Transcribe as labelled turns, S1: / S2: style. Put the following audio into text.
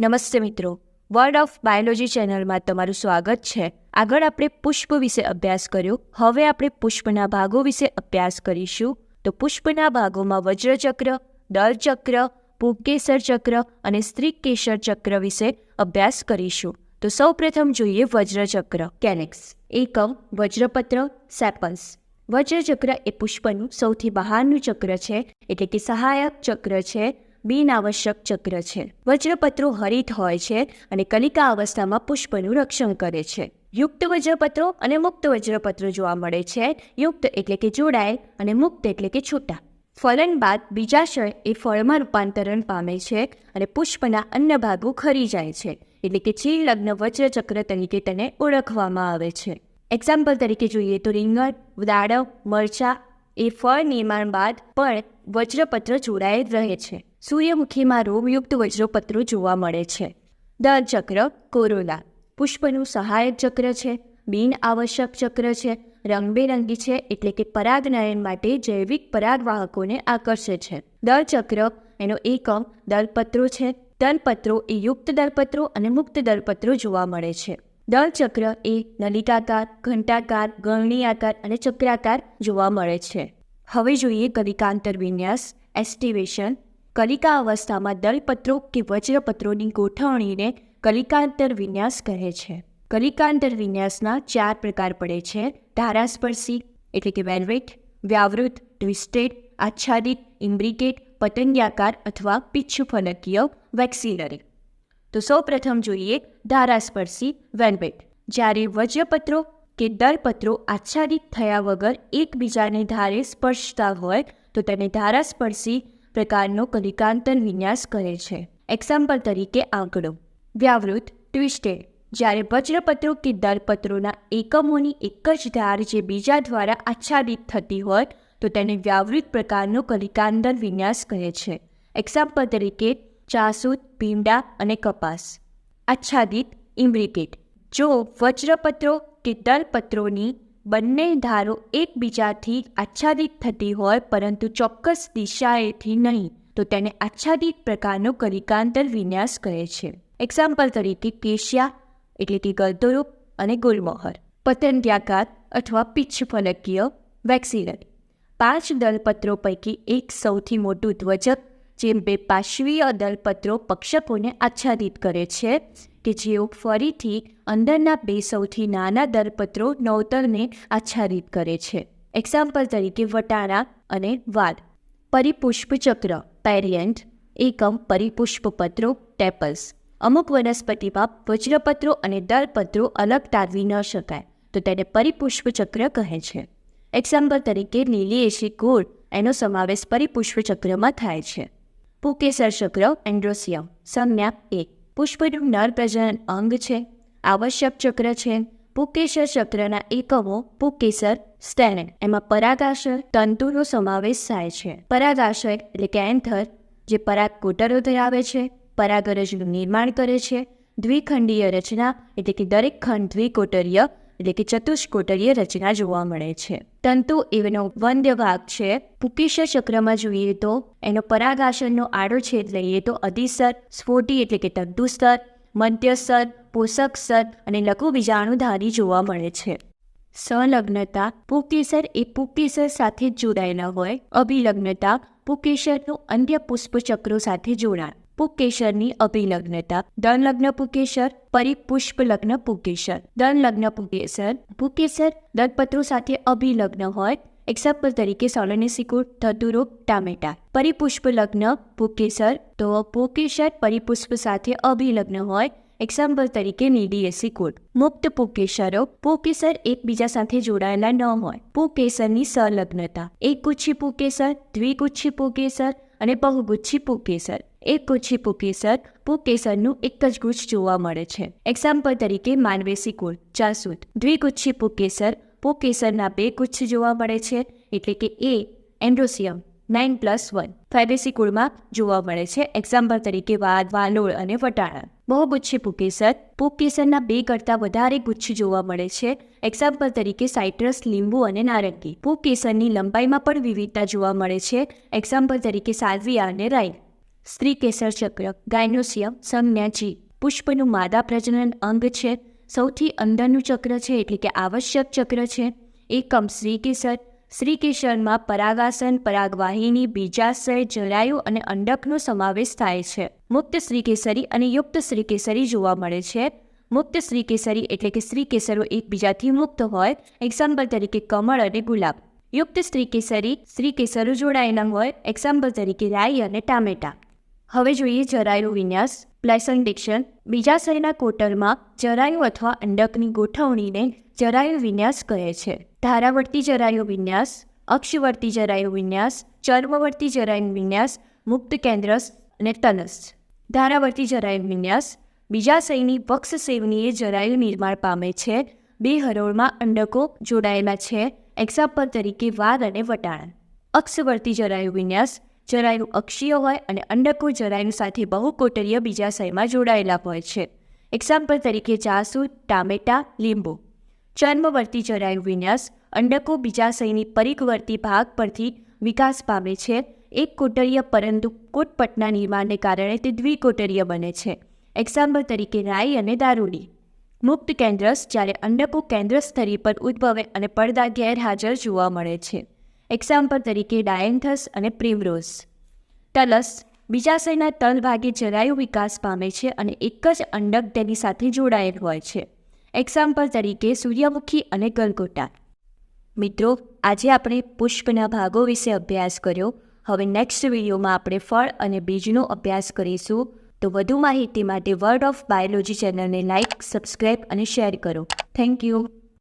S1: નમસ્તે મિત્રો. Word of biology ચેનલમાં તમારું સ્વાગત છે. આગળ આપણે પુષ્પ વિશે અભ્યાસ કર્યો. હવે આપણે પુષ્પના ભાગો વિશે અભ્યાસ કરીશું. તો પુષ્પના ભાગોમાં વજ્રચક્ર, દળચક્ર ભૂકેસર ચક્ર અને સ્ત્રીકેસર ચક્ર વિશે અભ્યાસ કરીશું. તો સૌપ્રથમ જોઈએ વજ્રચક્ર. કેનેક્સ એકમ, વજ્રપત્ર સેપલ્સ વજ્રચક્ર એ પુષ્પનું સૌથી બહારનું ચક્ર છે. એટલે કે સહાયક ચક્ર છે. બિનઆવશ્યક ચક્ર છે. વજ્રપત્રો હરિત હોય છે અને કલિકા અવસ્થામાં પુષ્પનું રક્ષણ કરે છે. યુક્ત વજ્રપત્રો અને મુક્ત વજ્રપત્રો જોવા મળે છે. યુક્ત એટલે કે જોડાયેલ અને મુક્ત એટલે કે છૂટા. ફલન બાદ બીજાશય એ ફળમાં રૂપાંતરણ પામે છે અને પુષ્પના અન્ય ભાગો ખરી જાય છે. એટલે કે ચીર લગ્ન વજ્રચક્ર તરીકે તેને ઓળખવામાં આવે છે. એક્ઝામ્પલ તરીકે જોઈએ તો રીંગણ, દાડમ, મરચા એ ફળ નિર્માણ બાદ પણ વજ્રપત્ર જોડાયેલ રહે છે. સૂર્યમુખીમાં રોગયુક્ત વજ્રપત્રો જોવા મળે છે. દર ચક્ર કોરોલા. પુષ્પનું સહાયક ચક્ર છે. બિન આવશ્યક ચક્ર છે. રંગબેરંગી છે એટલે કે પરાગનયન માટે જૈવિક પરાગવાહકોને આકર્ષે છે. દર ચક્ર એનો એકમ દલપત્રો છે. દલપત્રો એ યુક્ત દરપત્રો અને મુક્ત દરપત્રો જોવા મળે છે. દળ ચક્ર એ નલિકાકાર, ઘંટાકાર ગરણી આકાર અને ચક્રાકાર જોવા મળે છે. હવે જોઈએ કલિકાંતર વિન્યાસ, એસ્ટિવેશન કલિકા અવસ્થામાં દલપત્રો કે વજ્રપત્રોની ગોઠવણીને કલિકાંતર વિન્યાસ કહે છે. કલિકાંતર વિન્યાસના ચાર પ્રકાર પડે છે. ધારાસ્પર્શી, એટલે કે વેલ્વેટ, વ્યાવૃત, ટ્વિસ્ટેડ, આચ્છાદિત ઇમ્બ્રિકેટ પતંગ્યાકાર અથવા પિચ્છુફલકીય વેક્સિલરી તો સૌપ્રથમ જોઈએ ધારાસ્પર્શી, વેલ્વેટ. જ્યારે વજ્રપત્રો કે દરપત્રો આચ્છાદિત થયા વગર એકબીજાને ધારે સ્પર્શતા હોય, તો તેને ધારાસ્પર્શી પ્રકારનો કલિકાંતર વિન્યાસ કરે છે. એક્ઝામ્પલ તરીકે આંકડો. વ્યાવૃત ટ્વિસ્ટેડ જ્યારે વજ્રપત્રો કે દરપત્રોના એકમોની એક જ ધાર જે બીજા દ્વારા આચ્છાદિત થતી હોય, તો તેને વ્યાવૃત પ્રકારનો કલિકાંતર વિન્યાસ કહે છે. એક્ઝામ્પલ તરીકે ચાસૂત, ભીંડા અને કપાસ. આચ્છાદિત ઇમ્બ્રિકેટ જો વજ્રપત્રો કે દળપત્રોની બંને ધારો એકબીજાથી આચ્છાદિત થતી હોય, પરંતુ ચોક્કસ દિશાએથી નહીં, તો તેને આચ્છાદિત પ્રકારનો કલિકાંતર વિન્યાસ કહે છે. એક્ઝામ્પલ તરીકે કેશિયા, એટલે કે ગર્દરૂપ અને ગુલમોહર. પતંગિયાકાર અથવા પિચ્છ ફલકીય વેક્સિલરી પાંચ દળપત્રો પૈકી એક સૌથી મોટું ધ્વજક બે પાશ્વીય દળપત્રો પક્ષકોને આચ્છાદિત કરે છે કે જેઓ ફરીથી અંદરના બે સૌથી નાના દળપત્રો નવતરને આચ્છાદિત કરે છે. એક્ઝામ્પલ તરીકે વટાણા અને વાદ. પરિપુષ્પ ચક્ર પેરિયન્ટ. એકમ પરિપુષ્પ પત્રો ટેપલ્સ. અમુક વનસ્પતિમાં વજ્રપત્રો અને દળપત્રો અલગ તારવી ન શકાય, તો તેને પરિપુષ્પ ચક્ર કહે છે. એક્ઝામ્પલ તરીકે લીલી એશી ગોળ, એનો સમાવેશ પરિપુષ્પ ચક્રમાં થાય છે. પુકેસર ચક્ર એન્ડ્રોસિયમ, સંજ્ઞા એક. પુષ્પનું નર પ્રજનન અંગ છે. આવશ્યક ચક્ર છે. પુકેસર ચક્રના એકમો પુકેસર સ્ટેનેન એમાં પરાગાશય, તંતુનો સમાવેશ થાય છે. પરાગાશય એટલે કે એન્થર, જે પરાગ કોટરો ધરાવે છે. પરાગરજનું નિર્માણ કરે છે. દ્વિખંડીય રચના એટલે કે દરેક ખંડ દ્વિકોટરીય એટલે કે ચતુષ્કોટરીય રચના જોવા મળે છે. તંતુ એનો વંદ્ય ભાગ છે પુકેશ ચક્રમાં જોઈએ તો એનો પરાગાશનનો આડો છેદ લઈએ તો અધિસર સ્ફોટી એટલે કે તંતુસ્તર પોષક સ્તર અને લઘુ બીજાણુધારી જોવા મળે છે. સંલગ્નતા પુકેસર એ પુકેસર સાથે જોડાયેલા હોય. અભિલગ્નતા પુકેસરનું અન્ય પુષ્પચક્રો સાથે જોડાણ. પુકેશરની અભિલગ્નતા. ધનલગ્ન પુકેશર પરિપુષ્પ લગ્ન પુકેશર. ધનલગ્ન પુકેશર પુકેશર દંતપત્રો સાથે અભિલગ્ન હોય. એક્ઝામ્પલ તરીકે સોલનેસિકુળ ધતુરો ટામેટા. પરિપુષ્પ લગ્ન પુકેશર, તો પુકેશર પરિપુષ્પ સાથે અભિલગ્ન હોય. એક્ઝામ્પલ તરીકે નીડીએસી કુળ મુક્ત પુકેશરો પુકેસર એકબીજા સાથે જોડાયેલા ન હોય. પુકેસરની સંલગ્નતા. એક ગુચ્છી પુકેસર દ્વિગુચ્છી પુકેસર અને બહુગુચ્છી પુકેસર એક ગુચ્છી પુકેસર પુકેસરનું એક જ ગુચ્છ જોવા મળે છે. એક્ઝામ્પલ તરીકે માનવેસી કુળ જાસૂદ દ્વિગુચ્છી પુકેસર પુકેસરના બે ગુચ્છ જોવા મળે છે, એટલે કે એ androecium nine plus one Fabaceae કુળમાં જોવા મળે છે એક્ઝામ્પલ તરીકે વાદ, વાલોળ અને વટાણા. બહુગુચ્છી પુકેસર પુકેસરના બે કરતાં વધારે ગુચ્છ જોવા મળે છે એક્ઝામ્પલ તરીકે સાઇટ્રસ લીંબુ અને નારંગી. પુકેસરની લંબાઈમાં પણ વિવિધતા જોવા મળે છે એક્ઝામ્પલ તરીકે સાલ્વિયા અને રાઈ. સ્ત્રી કેસર ચક્ર ગાયનોસિયમ સંજ્ઞા જી પુષ્પનું માદા પ્રજનન અંગ છે. સૌથી અંદરનું ચક્ર છે એટલે કે આવશ્યક ચક્ર છે. એકમ સ્ત્રી કેસર. સ્ત્રી કેસરમાં પરાગાસન, પરાગવાહિની, બીજાશય, જળાયુ અને અંડકનો સમાવેશ થાય છે. મુક્ત સ્ત્રી કેસરી અને યુક્ત સ્ત્રી કેસરી જોવા મળે છે. મુક્ત સ્ત્રી કેસરી એટલે કે સ્ત્રી કેસરો એકબીજાથી મુક્ત હોય. એક્ઝામ્પલ તરીકે કમળ અને ગુલાબ. યુક્ત સ્ત્રી કેસરી, સ્ત્રી કેસરો જોડાયેલા હોય. એક્ઝામ્પલ તરીકે રાઈ અને ટામેટા. હવે જોઈએ જરાયુ વિન્યાસ પ્લેસન્ટેશન બીજા શયના કોટરમાં જરાયુ અથવા અંડકની ગોઠવણીને જરાયુ વિન્યાસ કહે છે. ધારાવર્તી જરાયુ વિન્યાસ, અક્ષવર્તી જરાયુ વિન્યાસ, ચર્મવર્તી જરાયુ વિન્યાસ, મુક્ત કેન્દ્રસ અને તનસ. ધારાવર્તી જરાયુ વિન્યાસ, બીજા શયની વક્ષ સેવનીએ જરાયુ નિર્માણ પામે છે. બે હરોળમાં અંડકો જોડાયેલા છે, એક્ઝામ્પલ તરીકે વાદ અને વટાણ. અક્ષવર્તી જરાયુ વિન્યાસ જરાયુ અક્ષીય હોય અને અંડકો જરાયુ સાથે બહુકોટરીય બીજા શયમાં જોડાયેલા હોય છે. એક્ઝામ્પલ તરીકે જાસૂદ ટામેટા, લીંબુ. ચર્મવર્તી જરાયુ વિન્યાસ અંડકો બીજા શયની પરિઘવર્તી ભાગ પરથી વિકાસ પામે છે. એક કોટરીય પરંતુ કોટપટના નિર્માણને કારણે તે દ્વિકોટરીય બને છે. એક્ઝામ્પલ તરીકે રાઈ અને દારૂડી મુક્ત કેન્દ્રસ જ્યારે અંડકો કેન્દ્ર સ્તરી પર ઉદ્ભવે અને પડદા ગેરહાજર જોવા મળે છે. એક્ઝામ્પલ તરીકે ડાયન્થસ અને પ્રિમરોઝ. તલસ બીજાશયના તલ ભાગે જરાયુ વિકાસ પામે છે અને એક જ અંડક તેની સાથે જોડાયેલ હોય છે. એક્ઝામ્પલ તરીકે સૂર્યમુખી અને ગલગોટા. મિત્રો, આજે આપણે પુષ્પના ભાગો વિશે અભ્યાસ કર્યો. હવે નેક્સ્ટ વિડીયોમાં આપણે ફળ અને બીજનો અભ્યાસ કરીશું. તો વધુ માહિતી માટે વર્ડ ઓફ બાયોલોજી ચેનલને લાઇક સબસ્ક્રાઈબ અને શેર કરો. Thank you